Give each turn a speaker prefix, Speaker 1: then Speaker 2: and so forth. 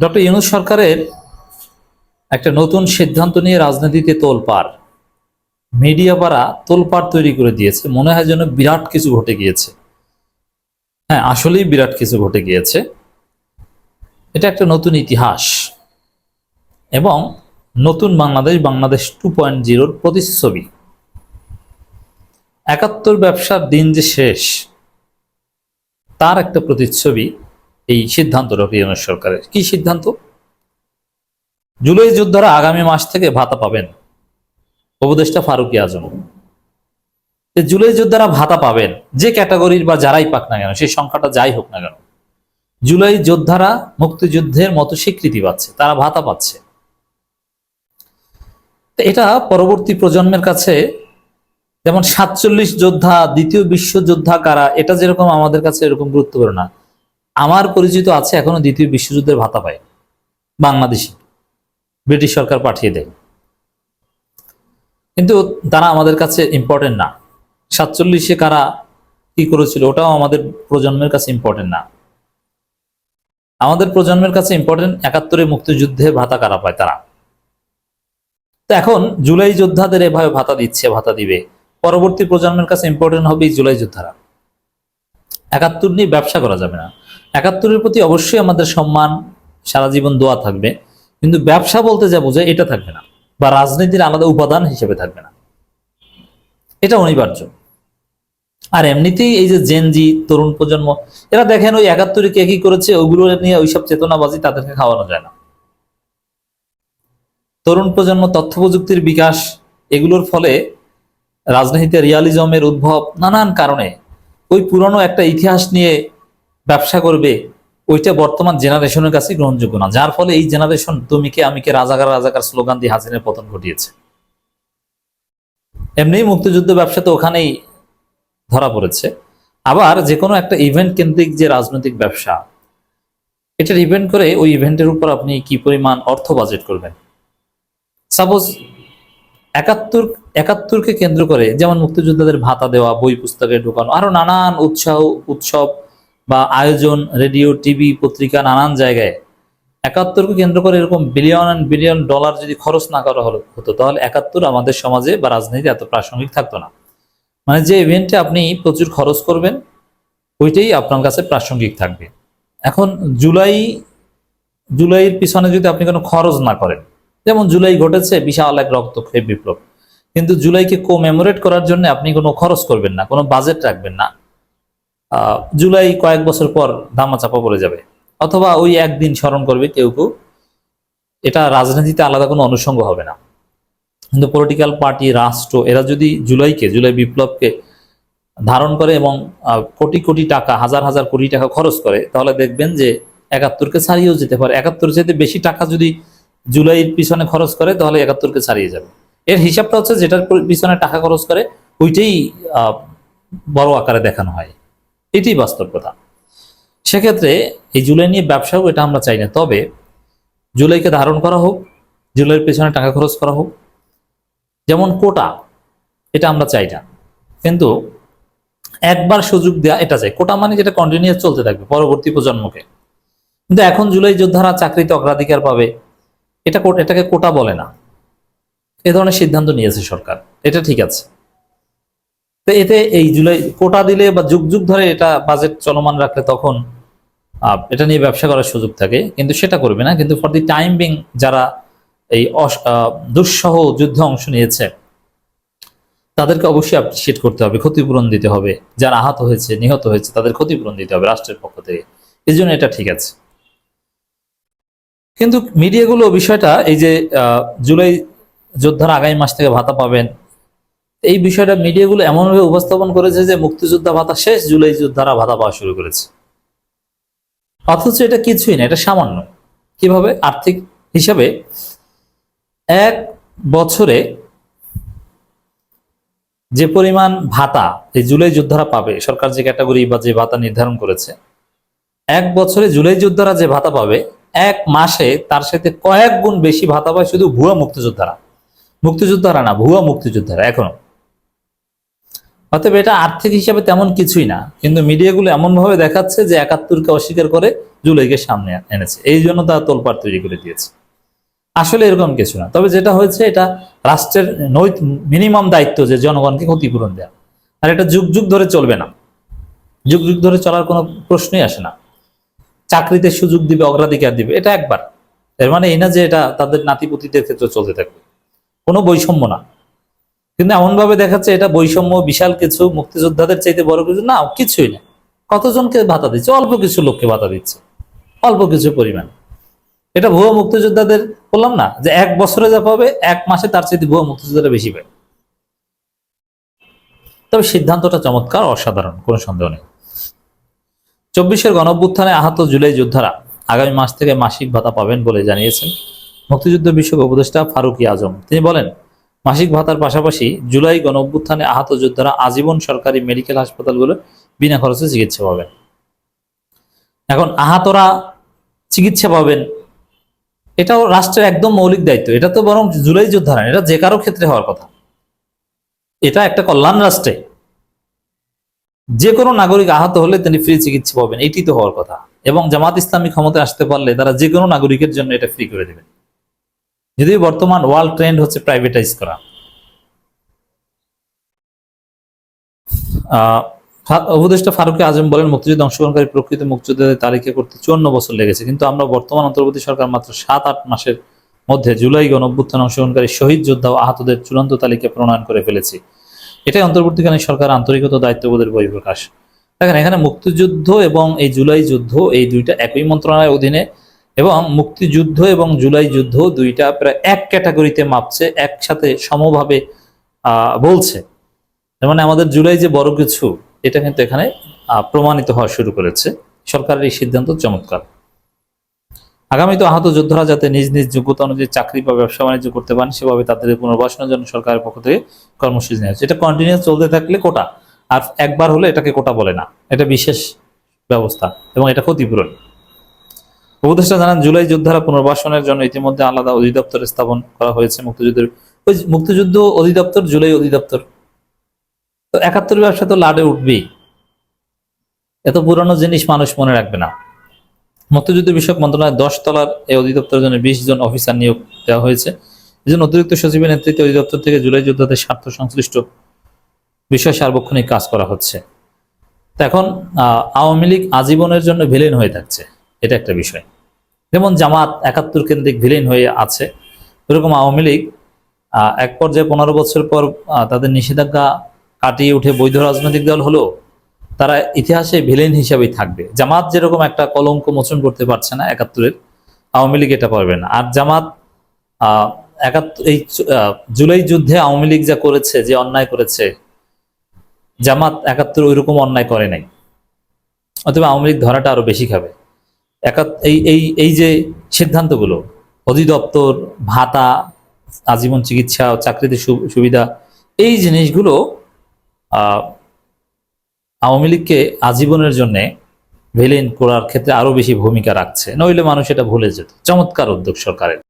Speaker 1: Doctor Yunus সরকারের একটা নতুন সিদ্ধান্ত নিয়ে রাজনীতিতে তোলপাড়। মিডিয়া পাড়া তোলপাড় তৈরি করে দিয়েছে। মনে হয় যেন বিরাট কিছু ঘটে গিয়েছে। হ্যাঁ আসলেই বিরাট কিছু ঘটে গিয়েছে। এটা একটা নতুন ইতিহাস। এবং নতুন বাংলাদেশ বাংলাদেশ টু পয়েন্ট জিরোর প্রতিচ্ছবি। একাত্তর ব্যবসার দিন যে শেষ, তার একটা প্রতিচ্ছবি। এই সিদ্ধান্ত ডক্টর সরকারের। কি সিদ্ধান্ত? জুলাই যোদ্ধারা আগামী মাস থেকে ভাতা পাবেন। উপদেষ্টা ফারুকি আজম। জুলাই যোদ্ধারা ভাতা পাবেন, যে ক্যাটাগরির বা যারাই পাক না কেন, সেই সংখ্যাটা যাই হোক না কেন, জুলাই যোদ্ধারা মুক্তিযুদ্ধের মতো স্বীকৃতি পাচ্ছে, তারা ভাতা পাচ্ছে। এটা পরবর্তী প্রজন্মের কাছে যেমন সাতচল্লিশ যোদ্ধা, দ্বিতীয় বিশ্বযোদ্ধা কারা, এটা যেরকম আমাদের কাছে এরকম গুরুত্বপূর্ণ না। আমার পরিচিত আছে এখনও দ্বিতীয় বিশ্বযুদ্ধের ভাতা পায়। বাংলাদেশি। ব্রিটিশ সরকার পাঠিয়ে দেয়। কিন্তু তারা আমাদের কাছে ইম্পর্টেন্ট না। সাতচল্লিশে কারা কি করেছিল, ওটাও আমাদের প্রজন্মের কাছে ইম্পর্টেন্ট না। আমাদের প্রজন্মের কাছে ইম্পর্টেন্ট একাত্তরে মুক্তিযুদ্ধে ভাতা কারা পায় তারা? তো এখন জুলাই যোদ্ধাদের এভাবে ভাতা দিচ্ছে, ভাতা দিবে। পরবর্তী প্রজন্মের কাছে ইম্পর্টেন্ট হবে জুলাই যোদ্ধারা। একাত্তর নিয়ে ব্যবসা করা যাবে না। একাত্তরের প্রতি অবশ্যই আমাদের সম্মান, সারা জীবন দোয়া থাকবে। কিন্তু ব্যবসা বলতে যা বোঝায় এটা থাকবে না, বা রাজনীতির আলাদা উপাদান হিসেবে থাকবে না। এটা অনিবার্য। আর এমনিতেই এই যে জেনজি তরুণ প্রজন্ম, এরা দেখেন ওই একাত্তরে কে কি করেছে, ওগুলো নিয়ে ওইসব চেতনাবাজি তাদেরকে খাওয়ানো যায় না। তরুণ প্রজন্ম তথ্য প্রযুক্তির বিকাশ, এগুলোর ফলে রাজনীতিতে রিয়ালিজমের উদ্ভব নানান কারণে। ওই পুরনো একটা ইতিহাস নিয়ে ব্যবসা করবে, ওইটা বর্তমান জেনারেশনের কাছে গ্রহণযোগ্য না। যার ফলে এই জেনারেশন তুমিকে আমিকে রাজাকার রাজাকার স্লোগান দিয়ে হাসিনের পতন ঘটিয়েছে। এমনি মুক্তিযুদ্ধ ব্যবসা তো ওখানেই ধরা পড়েছে। আবার যে কোনো একটা ইভেন্ট কেন্দ্রিক যে রাজনৈতিক ব্যবসা এটা ডিপেন্ড করে ওই ইভেন্টের উপর আপনি কি পরিমাণ অর্থ বাজেট করবেন? সাপোজ একাত্তর, একাত্তরকে কেন্দ্র করে যেমন মুক্তিযোদ্ধাদের ভাতা দেওয়া, বই পুস্তকে ঢোকানো, আরও নানান উৎসাহ, উৎসব বা আয়োজন, রেডিও, টিভি, পত্রিকা নানান জায়গায় একাত্তরকে কেন্দ্র করে এরকম বিলিয়ন অ্যান্ড বিলিয়ন ডলার যদি খরচ না করা হলো, হতো, তাহলে একাত্তর আমাদের সমাজে বা রাজনীতি এত প্রাসঙ্গিক থাকতো না। মানে যে ইভেন্টে আপনি প্রচুর খরচ করবেন, ওইটাই আপনার কাছে প্রাসঙ্গিক থাকবে। এখন জুলাই, জুলাইয়ের পিছনে যদি আপনি কোনো খরচ না করেন, যেমন জুলাই ঘটেছে, বিশাল এক রক্তক্ষয়ী বিপ্লব। কিন্তু জুলাইকে কোমেমোরেট করার জন্য আপনি কোনো খরচ করবেন না, কোনো বাজেট রাখবেন না। জুলাই কয়েক বছর পর ধামাচাপা পড়ে যাবে। অথবা ওই একদিন স্মরণ করবে কেউ কেউ, এটা রাজনীতিতে আলাদা কোনো অনুষঙ্গ হবে না। কিন্তু পলিটিক্যাল পার্টি রাষ্ট্র, এরা যদি জুলাইকে, জুলাই বিপ্লবকে ধারণ করে এবং কোটি কোটি টাকা, হাজার হাজার কোটি টাকা খরচ করে, তাহলে দেখবেন যে একাত্তরকে ছাড়িয়েও যেতে পারে। একাত্তর যেতে বেশি টাকা যদি জুলাইয়ের পিছনে খরচ করে, তাহলে একাত্তরকে ছাড়িয়ে যাবে। এর হিসাবটা হচ্ছে যেটার পিছনে টাকা খরচ করে, ওইটাই বড় আকারে দেখানো হয়। এটাই বাস্তব কথা। সেক্ষেত্রে এই জুলাই নিয়ে ব্যবসাও এটা আমরা চাই না। তবে জুলাইকে ধারণ করা হোক, জুলাইয়ের পেছনে টাকা খরচ করা হোক, যেমন কোটা, এটা আমরা চাই না। কিন্তু একবার সুযোগ দেওয়া এটা চাই। কোটা মানে যেটা কন্টিনিউয়াস চলতে থাকবে পরবর্তী প্রজন্মকে। কিন্তু এখন জুলাই যোদ্ধারা চাকরিতে অগ্রাধিকার পাবে, এটা এটাকে কোটা বলে না। এ ধরনের সিদ্ধান্ত নিয়েছে সরকার। এটা ঠিক আছে। তো এতে এই জুলাই কোটা দিলে বা যুগ যুগ ধরে এটা বাজেট চলমান রাখলে তখন এটা নিয়ে ব্যবসা করার সুযোগ থাকে। কিন্তু সেটা করবে না। কিন্তু ফর দি টাইম বিং যারা এই দুঃসহ যুদ্ধে অংশ নিয়েছে, তাদেরকে অবশ্যই অ্যাপ্রিসিয়েট করতে হবে। ক্ষতিপূরণ দিতে হবে। যারা আহত হয়েছে, নিহত হয়েছে, তাদের ক্ষতিপূরণ দিতে হবে রাষ্ট্রের পক্ষ থেকে। এই জন্য এটা ঠিক আছে। কিন্তু মিডিয়াগুলো বিষয়টা, এই যে জুলাই যোদ্ধারা আগামী মাস থেকে ভাতা পাবেন এই বিষয়টা মিডিয়াগুলো এমনভাবে উপস্থাপন করেছে যে মুক্তিযোদ্ধা ভাতা শেষ, জুলাই যোদ্ধারা ভাতা পাওয়া শুরু করেছে। অথচ এটা কিছুই না, এটা সামান্য। কীভাবে? আর্থিক হিসাবে এক বছরে যে পরিমাণ ভাতা এই জুলাই যোদ্ধারা পাবে, সরকার যে ক্যাটাগরি বা যে ভাতা নির্ধারণ করেছে, এক বছরে জুলাই যোদ্ধারা যে ভাতা পাবে, এক মাসে তার সাথে কয়েক গুণ বেশি ভাতা পায় শুধু ভুয়া মুক্তিযোদ্ধারা। মুক্তিযোদ্ধারা না, ভুয়া মুক্তিযোদ্ধারা, এখনও। অতএব এটা আর্থিক হিসাবে তেমন কিছুই না। কিন্তু মিডিয়াগুলো এমনভাবে দেখাচ্ছে যে একাত্তরকে অস্বীকার করে জুলাইকে সামনে এনেছে। এই জন্য তারা তোলপাড় তৈরি করে দিয়েছে। আসলে এরকম কিছু না। তবে যেটা হয়েছে, এটা রাষ্ট্রের নৈত মিনিমাম দায়িত্ব যে জনগণকে ক্ষতিপূরণ দেওয়া আর এটা যুগ যুগ ধরে চলবে না। যুগ যুগ ধরে চলার কোনো প্রশ্নই আসে না। চাকরিতে সুযোগ দিবে, অগ্রাধিকার দিবে, এটা একবার। এর মানে এই না যে এটা তাদের নাতিপুতিদের ক্ষেত্রে চলতে থাকবে। কোনো বৈষম্য না। কিন্তু এমন ভাবে দেখাচ্ছে এটা বৈষম্য, বিশাল কিছু, মুক্তিযোদ্ধাদের চাইতে বড় কিছু? না, কিছুই না। কতজনকে ভাতা দিচ্ছে? অল্প কিছু লোককে ভাতা দিচ্ছে। অল্প কিছু পরিমাণ। এটা ভুয়ো মুক্তিযোদ্ধাদের বললাম না, যে এক বছরে যা পাবে, এক মাসে তার চাইতে ভুয়ো মুক্তিযোদ্ধারা বেশি পায় তবে সিদ্ধান্তটা চমৎকার, অসাধারণ, কোনো সন্দেহ নেই। চব্বিশের গণঅভ্যুত্থানে আহত জুলাই যোদ্ধারা আগামী মাস থেকে মাসিক ভাতা পাবেন বলে জানিয়েছেন মুক্তিযুদ্ধ বিষয়ক উপদেষ্টা ফারুকি আজম। তিনি বলেন মাসিক ভাতার পাশাপাশি জুলাই গণ অভ্যুত্থানে আহত যোদ্ধারা আজীবন সরকারি মেডিকেল হাসপাতালগুলো বিনা খরচে চিকিৎসা পাবেন। এখন আহতরা চিকিৎসা পাবেন, এটাও রাষ্ট্রের একদম মৌলিক দায়িত্ব। এটা তো বরং জুলাই যোদ্ধারা এটা যে কারও ক্ষেত্রে হওয়ার কথা। এটা একটা কল্যাণ রাষ্ট্রে। যে কোনো নাগরিক আহত হলে তিনি ফ্রি চিকিৎসা পাবেন, এটি তো হওয়ার কথা। এবং জামাত ইসলামী ক্ষমতায় আসতে পারলে তারা যে কোনো নাগরিকের জন্য এটা ফ্রি করে দেবেন। যদিও বর্তমান ওয়ার্ল্ড ট্রেন্ড হচ্ছে প্রাইভেটাইজ করা। উপদেষ্টা ফারুকি আজম বলেন, মুক্তিযুদ্ধ অংশগ্রহণকারী প্রকৃত মুক্তিযোদ্ধাদের তালিকা করতে চুয়ান্ন বছর লেগেছে, কিন্তু আমরা বর্তমান অন্তর্বর্তী সরকার মাত্র সাত আট মাসের মধ্যে জুলাই গণ অভ্যুত্থান অংশগ্রহণকারী শহীদ যোদ্ধা ও আহতদের চূড়ান্ত তালিকা প্রণয়ন করে ফেলেছি। এটাই অন্তর্বর্তীকালীন সরকার আন্তরিকতা দায়িত্ববোধের বহিঃপ্রকাশ। দেখেন, এখানে মুক্তিযুদ্ধ এবং এই জুলাই যুদ্ধ এই দুইটা একই মন্ত্রণালয়ের অধীনে এবং মুক্তিযুদ্ধ এবং জুলাই যুদ্ধ দুইটা প্রায় এক ক্যাটাগরিতে মাপছে, একসাথে সমভাবে বলছে। মানে আমাদের জুলাই যে বড় কিছু, এটা কিন্তু এখানে প্রমাণিত হওয়া শুরু করেছে। সরকারের এই সিদ্ধান্ত চমৎকার। আগামীতে আহত যোদ্ধারা যাতে নিজ নিজ যোগ্যতা অনুযায়ী চাকরি বা ব্যবসা বাণিজ্য করতে পারেন, সেভাবে তাদের পুনর্বাসনের জন্য সরকারের পক্ষ থেকে কর্মসূচি নেওয়া এটা কন্টিনিউস চলতে থাকলে কোটা, আর একবার হলে এটাকে কোটা বলে না। এটা বিশেষ ব্যবস্থা এবং এটা ক্ষতিপূরণ। উপদেষ্টা জানান, জুলাই যোদ্ধারা পুনর্বাসনের জন্য ইতিমধ্যে আলাদা অধিদপ্তর স্থাপন করা হয়েছে মুক্তিযুদ্ধের। ওই মুক্তিযুদ্ধ অধিদপ্তর, জুলাই অধিদপ্তর। তো একাত্তর ব্যবসা তো লাডে উঠবেই। এত পুরনো জিনিস মানুষ মনে রাখবে না। মুক্তিযুদ্ধ বিষয়ক মন্ত্রণালয় দশ তলার এই অধিদপ্তরের জন্য বিশ জন অফিসার নিয়োগ দেওয়া হয়েছে। এই জন্য অতিরিক্ত সচিবের নেতৃত্বে অধিদপ্তর থেকে জুলাই যোদ্ধাদের স্বার্থ সংশ্লিষ্ট বিষয় সার্বক্ষণিক কাজ করা হচ্ছে। তো এখন আওয়ামী লীগ আজীবনের জন্য ভিলেন হয়ে থাকছে। এটা একটা বিষয়। যেমন জামাত একাত্তর কেন্দ্রিক ভিলেন হয়ে আছে, এরকম আওয়ামী লীগ এক পর্যায়ে পনেরো বছর পর তাদের নিষেধাজ্ঞা কাটিয়ে উঠে বৈধ রাজনৈতিক দল হলো, তারা ইতিহাসে ভিলেন হিসাবেই থাকবে। জামাত যেরকম একটা কলঙ্ক মোচন করতে পারছে না একাত্তরের, আওয়ামী লীগ এটা পারবে না। আর জামাত একাত্তর, এই জুলাই যুদ্ধে আওয়ামী লীগ যা করেছে, যে অন্যায় করেছে, জামাত একাত্তর ওইরকম অন্যায় করে নাই। অথবা আওয়ামী লীগ ধরাটা আরও বেশি খাবে। এই এই এই যে সিদ্ধান্তগুলো, অধিদপ্তর, ভাতা, আজীবন চিকিৎসা, চাকরিতে সুবিধা, এই জিনিসগুলো আওয়ামী লীগকে আজীবনের জন্যে ভিলেন করার ক্ষেত্রে আরও বেশি ভূমিকা রাখছে। নইলে মানুষ এটা ভুলে যেত। চমৎকার উদ্যোগ সরকারের।